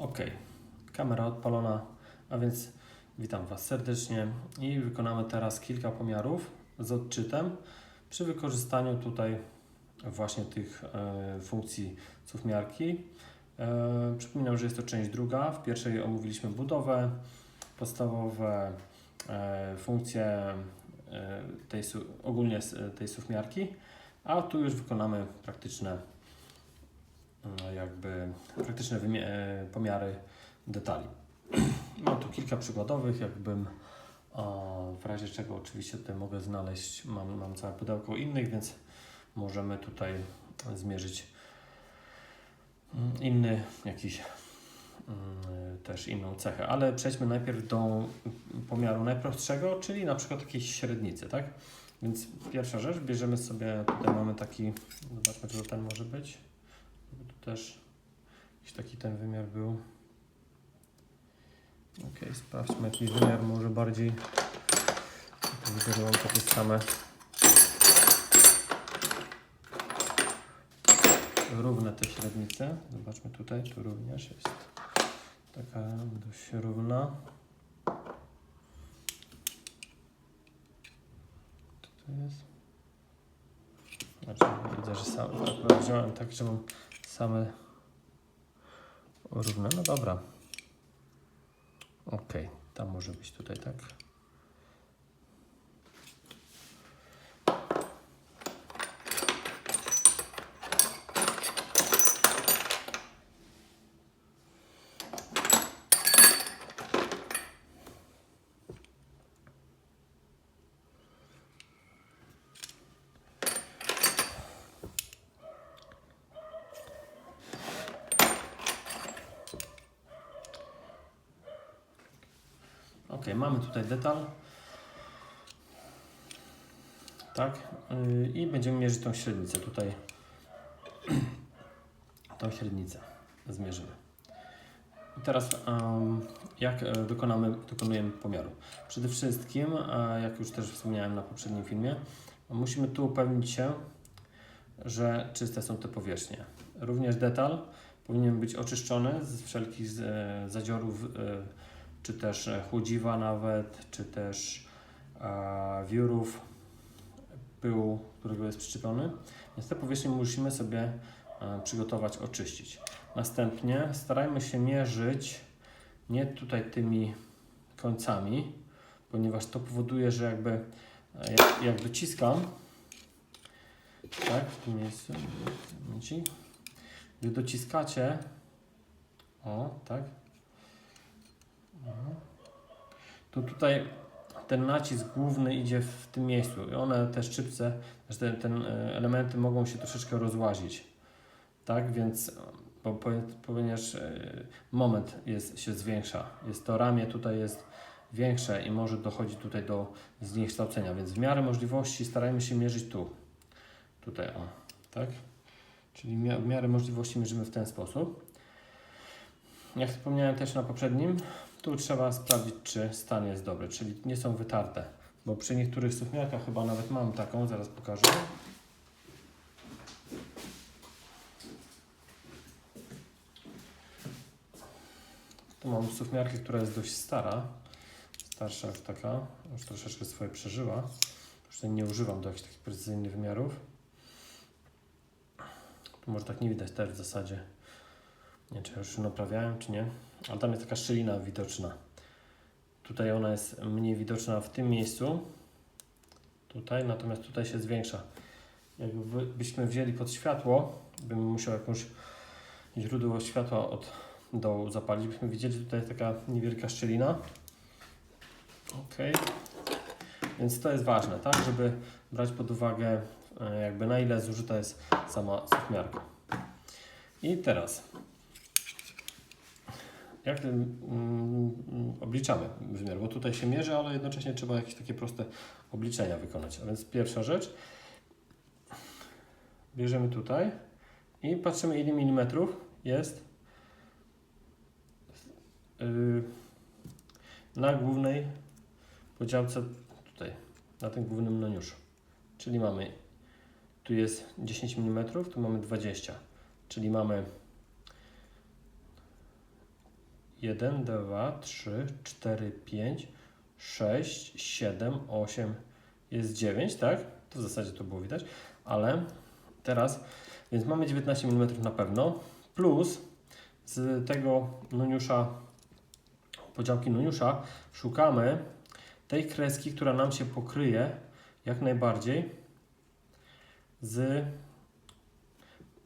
Ok, kamera odpalona, a więc witam Was serdecznie i wykonamy teraz kilka pomiarów z odczytem przy wykorzystaniu tutaj właśnie tych e, funkcji cufmiarki. E, przypominam, że jest to część druga. W pierwszej omówiliśmy budowę, podstawowe e, funkcje tej, ogólnie tej sufmiarki, a tu już wykonamy praktyczne jakby praktyczne e, pomiary detali. Mam tu kilka przykładowych, jakbym o, w razie czego oczywiście tutaj mogę znaleźć, mam, mam całe pudełko innych, więc możemy tutaj zmierzyć mm, inny jakiś mm, też inną cechę, ale przejdźmy najpierw do pomiaru najprostszego, czyli na przykład jakiejś średnicy, tak? Więc pierwsza rzecz, bierzemy sobie, tutaj mamy taki, zobaczmy, to ten może być, też jakiś taki ten wymiar był. Ok, sprawdźmy jaki wymiar może bardziej. Tu Widzę, że mam takie same równe te średnice. Zobaczmy tutaj, tu również jest taka dość równa. Co to jest? Znaczy, widzę, że sam, akurat wziąłem tak, że mam same równe. No dobra. Ok, tam może być tutaj tak. Ok, mamy tutaj detal. Tak. Yy, I będziemy mierzyć tą średnicę. Tutaj tą średnicę zmierzymy. I teraz jak e, wykonamy, dokonujemy pomiaru? Przede wszystkim, e, jak już też wspomniałem na poprzednim filmie, musimy tu upewnić się, że czyste są te powierzchnie. Również detal powinien być oczyszczony z wszelkich e, zadziorów e, czy też e, chłodziwa nawet, czy też e, wiórów, pyłu, którego jest przyczepiony. Więc te powierzchnie musimy sobie e, przygotować, oczyścić. Następnie starajmy się mierzyć nie tutaj tymi końcami, ponieważ to powoduje, że jakby e, jak, jak dociskam, tak, w tym miejscu, gdy dociskacie, o, tak, to tutaj ten nacisk główny idzie w tym miejscu i one te szczypce, że te, ten e, elementy mogą się troszeczkę rozłazić. Tak, więc bo, po- ponieważ e, moment jest, się zwiększa, jest to ramię tutaj jest większe i może dochodzić tutaj do zniekształcenia, więc w miarę możliwości starajmy się mierzyć tu. Tutaj, o, tak? Czyli w miarę możliwości mierzymy w ten sposób. Jak wspomniałem też na poprzednim, tu trzeba sprawdzić, czy stan jest dobry, czyli nie są wytarte. Bo przy niektórych sufmiarkach chyba nawet mam taką, zaraz pokażę. Tu mam sufmiarkę, która jest dość stara. Starsza już taka, już troszeczkę swoje przeżyła. Już nie używam do jakichś takich precyzyjnych wymiarów. Tu może tak nie widać też w zasadzie. Nie wiem, czy już naprawiałem, czy nie. Ale tam jest taka szczelina widoczna. Tutaj ona jest mniej widoczna w tym miejscu. Tutaj, natomiast tutaj się zwiększa. Jakbyśmy wzięli pod światło, bym musiał jakąś źródło światła od dołu zapalić, byśmy widzieli, że tutaj jest taka niewielka szczelina. Ok. Więc to jest ważne, tak, żeby brać pod uwagę e, jakby na ile zużyta jest sama sufmiarka. I teraz jak mm, mm, obliczamy wymiar, bo tutaj się mierzy, ale jednocześnie trzeba jakieś takie proste obliczenia wykonać. A więc pierwsza rzecz, bierzemy tutaj i patrzymy ile milimetrów jest yy, na głównej podziałce tutaj, na tym głównym noniuszu. Czyli mamy, tu jest 10 mm, tu mamy 20, czyli mamy 1, 2, 3, 4, 5, 6, 7, 8, jest 9, tak? To w zasadzie to było widać, ale teraz, więc mamy 19 mm na pewno, plus z tego nuniusza, podziałki nuniusza, szukamy tej kreski, która nam się pokryje jak najbardziej z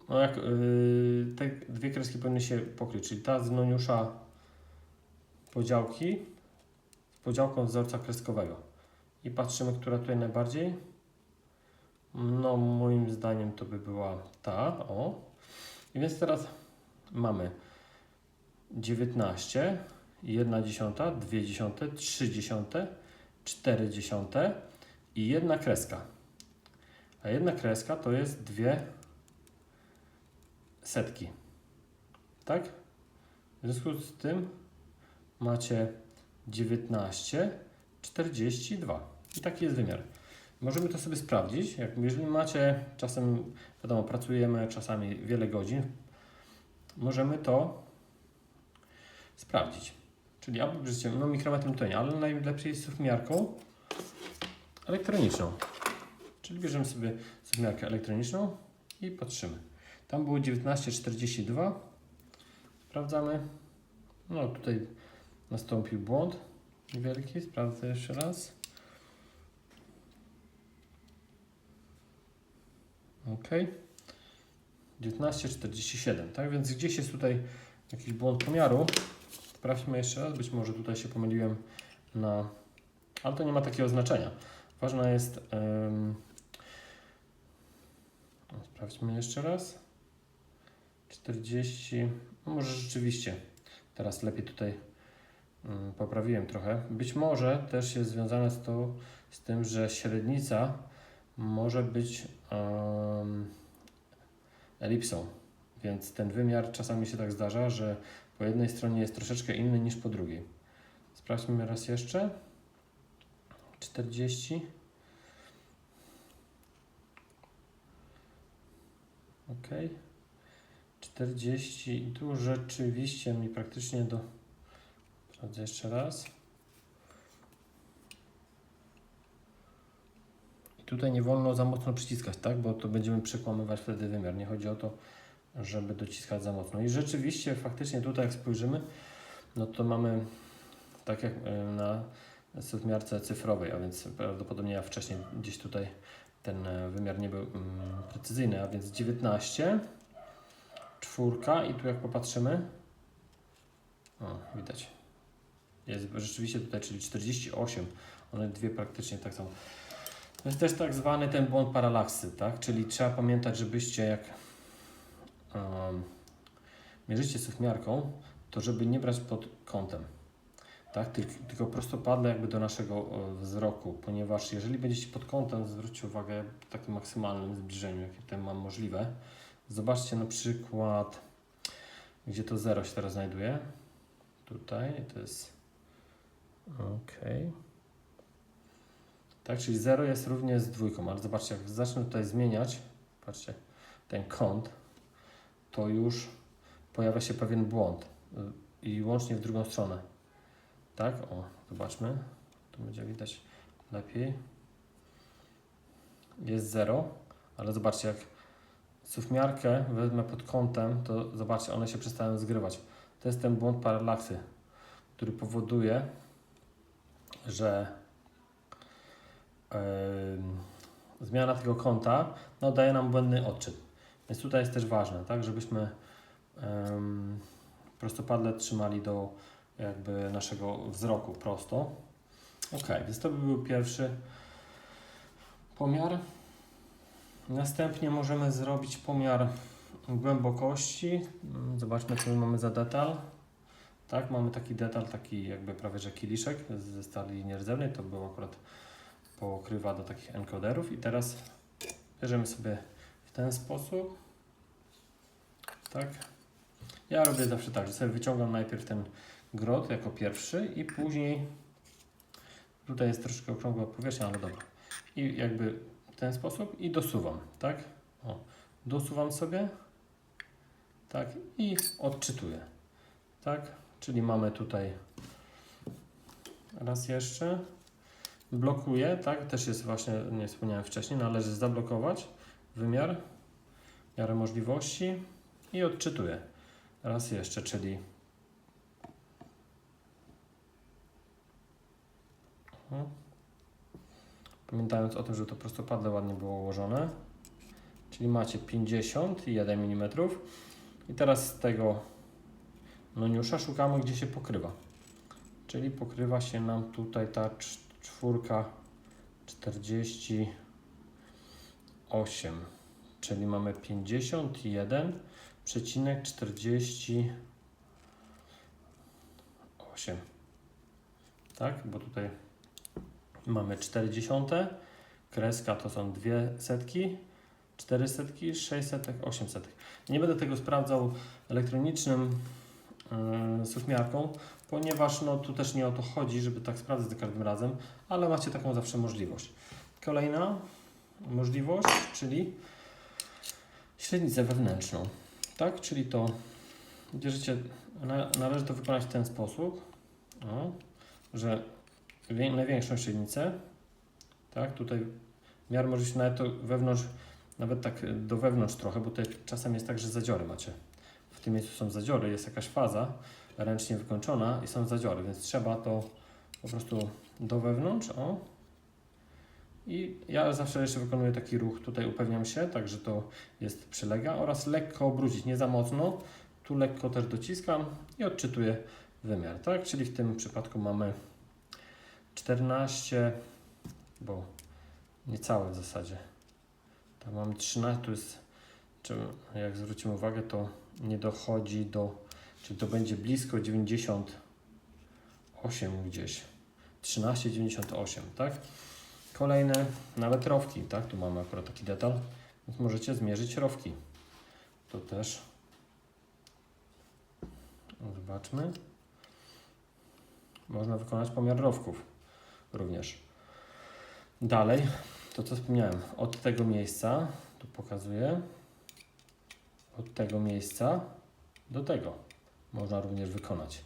no jak yy, te dwie kreski powinny się pokryć, czyli ta z noniusza podziałki z podziałką wzorca kreskowego. I patrzymy, która tutaj najbardziej. No, moim zdaniem to by była ta, o. I więc teraz mamy 19, 1 dziesiąta, 2 dziesiąte, 3 dziesiąte, 4 dziesiąte i jedna kreska. A jedna kreska to jest dwie setki. Tak? W związku z tym macie 19, 42. I taki jest wymiar. Możemy to sobie sprawdzić. Jak, jeżeli macie, czasem, wiadomo, pracujemy czasami wiele godzin, możemy to sprawdzić. Czyli albo bierzecie, no mikrometrem to nie, ale najlepiej jest suwmiarką elektroniczną. Czyli bierzemy sobie suwmiarkę elektroniczną i patrzymy. Tam było 19,42. Sprawdzamy. No tutaj nastąpił błąd niewielki. Sprawdzę jeszcze raz. Ok. 19,47. Tak więc gdzieś jest tutaj jakiś błąd pomiaru. Sprawdźmy jeszcze raz. Być może tutaj się pomyliłem na. Ale to nie ma takiego znaczenia. Ważna jest. ym, Sprawdźmy jeszcze raz. 40. No może rzeczywiście teraz lepiej tutaj poprawiłem trochę. Być może też jest związane z, to, z tym, że średnica może być um, elipsą. Więc ten wymiar czasami się tak zdarza, że po jednej stronie jest troszeczkę inny niż po drugiej. Sprawdźmy raz jeszcze. 40. Ok. 40 i tu rzeczywiście mi praktycznie do. Sprawdzę jeszcze raz. I tutaj nie wolno za mocno przyciskać, tak? Bo to będziemy przekłamywać wtedy wymiar. Nie chodzi o to, żeby dociskać za mocno. I rzeczywiście, faktycznie tutaj jak spojrzymy, no to mamy tak jak e, na wymiarce cyfrowej, a więc prawdopodobnie ja wcześniej gdzieś tutaj ten e, wymiar nie był mm, precyzyjny, a więc 19 czwórka i tu jak popatrzymy, o, widać, jest rzeczywiście tutaj, czyli 48, one dwie praktycznie tak są. To jest też tak zwany ten błąd paralaksy, tak? Czyli trzeba pamiętać, żebyście jak um, mierzycie suwmiarką, to żeby nie brać pod kątem, tak? Tylko, prostopadle jakby do naszego e, wzroku, ponieważ jeżeli będziecie pod kątem, zwróćcie uwagę w takim maksymalnym zbliżeniu, jakie tutaj mam możliwe, Zobaczcie na przykład, gdzie to 0 się teraz znajduje. Tutaj to jest OK. Tak, czyli 0 jest równie z dwójką, ale zobaczcie, jak zacznę tutaj zmieniać, patrzcie, ten kąt, to już pojawia się pewien błąd y, i łącznie w drugą stronę. Tak, o, zobaczmy, tu będzie widać lepiej. Jest 0, ale zobaczcie, jak suwmiarkę wezmę pod kątem, to zobaczcie, one się przestają zgrywać. To jest ten błąd paralaksy, który powoduje, że yy, zmiana tego kąta no, daje nam błędny odczyt. Więc tutaj jest też ważne, tak, żebyśmy yy, prostopadle trzymali do jakby naszego wzroku prosto. Ok, więc to by był pierwszy pomiar. Następnie możemy zrobić pomiar głębokości. Zobaczmy, co my mamy za detal. Tak, mamy taki detal, taki jakby prawie że kieliszek ze stali nierdzewnej. To był akurat pokrywa do takich encoderów. I teraz bierzemy sobie w ten sposób. Tak. Ja robię zawsze tak, że sobie wyciągam najpierw ten grot jako pierwszy i później tutaj jest troszkę okrągła powierzchnia, ale dobra. I jakby w ten sposób i dosuwam, tak? O, dosuwam sobie, tak? I odczytuję, tak? Czyli mamy tutaj raz jeszcze. Blokuje, tak? Też jest właśnie, nie wspomniałem wcześniej, należy zablokować wymiar, miarę możliwości i odczytuję. Raz jeszcze, czyli. Pamiętając o tym, że to prostopadle ładnie było ułożone. Czyli macie 51 mm. I teraz z tego noniusza szukamy, gdzie się pokrywa. Czyli pokrywa się nam tutaj ta cz- czwórka 48. Czyli mamy 51,48. Tak, bo tutaj mamy 40. Kreska to są dwie setki. 4 setki, 6 setek, 8 setek. Nie będę tego sprawdzał elektronicznym suchmiarką, ponieważ no, tu też nie o to chodzi, żeby tak sprawdzać za każdym razem, ale macie taką zawsze możliwość. Kolejna możliwość, czyli średnicę wewnętrzną. Tak, czyli to bierzecie, na, należy to wykonać w ten sposób, że największą średnicę, tak, tutaj miar może się nawet to wewnątrz nawet tak do wewnątrz trochę, bo tutaj czasem jest tak, że zadziory macie. Tym miejscu są zadziory, jest jakaś faza ręcznie wykończona i są zadziory, więc trzeba to po prostu do wewnątrz, o. I ja zawsze jeszcze wykonuję taki ruch, tutaj upewniam się, tak, że to jest przylega oraz lekko obrócić, nie za mocno. Tu lekko też dociskam i odczytuję wymiar, tak? Czyli w tym przypadku mamy 14, bo niecałe w zasadzie. Tam mamy 13, tu jest, czy jak zwrócimy uwagę, to nie dochodzi do, czyli to będzie blisko 98 gdzieś. 13,98, tak? Kolejne, nawet rowki, tak? Tu mamy akurat taki detal, więc możecie zmierzyć rowki. To też. Zobaczmy. Można wykonać pomiar rowków również. Dalej, to co wspomniałem, od tego miejsca, tu pokazuję, od tego miejsca do tego można również wykonać.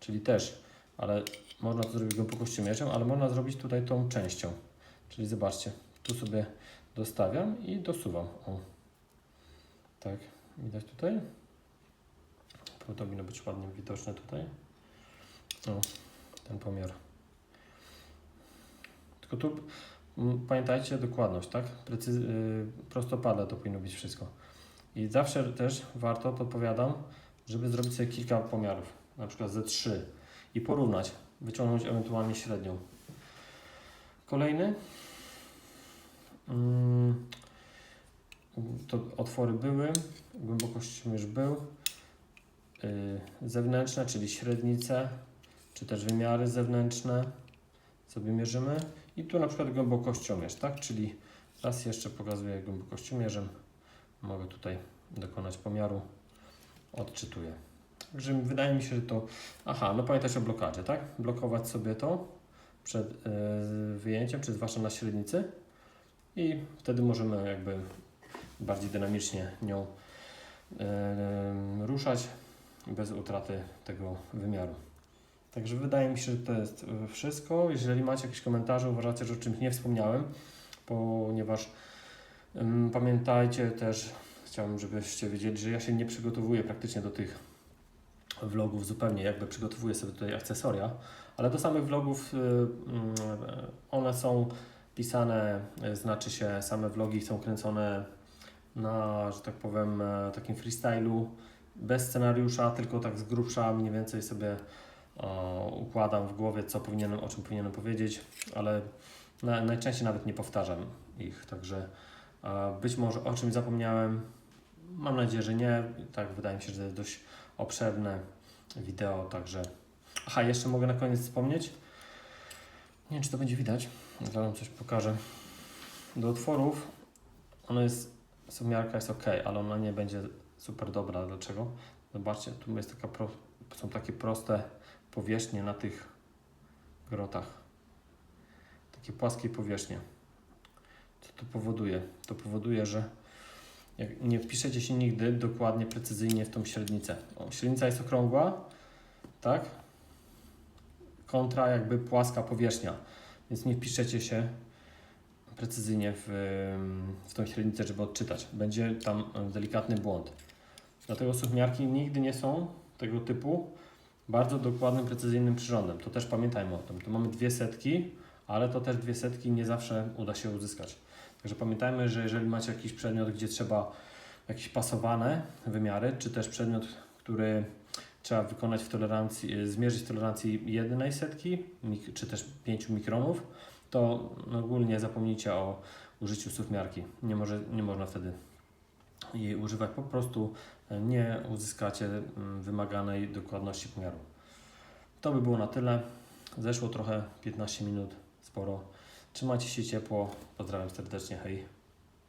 Czyli też, ale można to zrobić głębokościomierzem, ale można zrobić tutaj tą częścią. Czyli zobaczcie, tu sobie dostawiam i dosuwam. O. Tak, widać tutaj? Powinno być ładnie widoczne tutaj. O, ten pomiar. Tylko tu mm, pamiętajcie dokładność, tak? Precyz- yy, prostopadle to powinno być wszystko. I zawsze też warto, podpowiadam, żeby zrobić sobie kilka pomiarów, na przykład ze 3 i porównać, wyciągnąć ewentualnie średnią. Kolejny. Mm, to otwory były, głębokościomierz był. Yy, zewnętrzne, czyli średnice, czy też wymiary zewnętrzne sobie mierzymy. I tu na przykład głębokościomierz, tak? Czyli raz jeszcze pokazuję głębokościomierzem. Mogę tutaj dokonać pomiaru. Odczytuję. Także wydaje mi się, że to... Aha, no pamiętać o blokadzie, tak? Blokować sobie to przed yy, wyjęciem, czy zwłaszcza na średnicy. I wtedy możemy jakby bardziej dynamicznie nią yy, ruszać bez utraty tego wymiaru. Także wydaje mi się, że to jest y, wszystko. Jeżeli macie jakieś komentarze, uważacie, że o czymś nie wspomniałem, ponieważ pamiętajcie też, chciałbym, żebyście wiedzieli, że ja się nie przygotowuję praktycznie do tych vlogów zupełnie, jakby przygotowuję sobie tutaj akcesoria, ale do samych vlogów y, y, one są pisane, y, znaczy się same vlogi są kręcone na, że tak powiem, e, takim freestylu, bez scenariusza, tylko tak z grubsza mniej więcej sobie o, układam w głowie, co powinienem, o czym powinienem powiedzieć, ale na, najczęściej nawet nie powtarzam ich, także e, być może o czymś zapomniałem. Mam nadzieję, że nie. Tak, wydaje mi się, że to jest dość obszerne wideo, także. Aha, jeszcze mogę na koniec wspomnieć. Nie wiem, czy to będzie widać. Zaraz coś pokażę. Do otworów ona jest, sumiarka jest ok, ale ona nie będzie super dobra. Dlaczego? Zobaczcie, tu jest taka pro, są takie proste powierzchnie na tych grotach. Takie płaskie powierzchnie. Co to powoduje? To powoduje, że nie wpiszecie się nigdy dokładnie, precyzyjnie w tą średnicę. O, średnica jest okrągła, tak? Kontra jakby płaska powierzchnia. Więc nie wpiszecie się precyzyjnie w, w tą średnicę, żeby odczytać. Będzie tam delikatny błąd. Dlatego suchmiarki nigdy nie są tego typu bardzo dokładnym, precyzyjnym przyrządem. To też pamiętajmy o tym. Tu mamy dwie setki, ale to też dwie setki nie zawsze uda się uzyskać. Także pamiętajmy, że jeżeli macie jakiś przedmiot, gdzie trzeba jakieś pasowane wymiary, czy też przedmiot, który trzeba wykonać w tolerancji, zmierzyć w tolerancji jednej setki, czy też 5 mikronów, to ogólnie zapomnijcie o użyciu suwmiarki. Nie, może, nie można wtedy jej używać. Po prostu nie uzyskacie mm, wymaganej dokładności pomiaru. To by było na tyle. Zeszło trochę 15 minut, sporo. Trzymajcie się ciepło. Pozdrawiam serdecznie. Hej.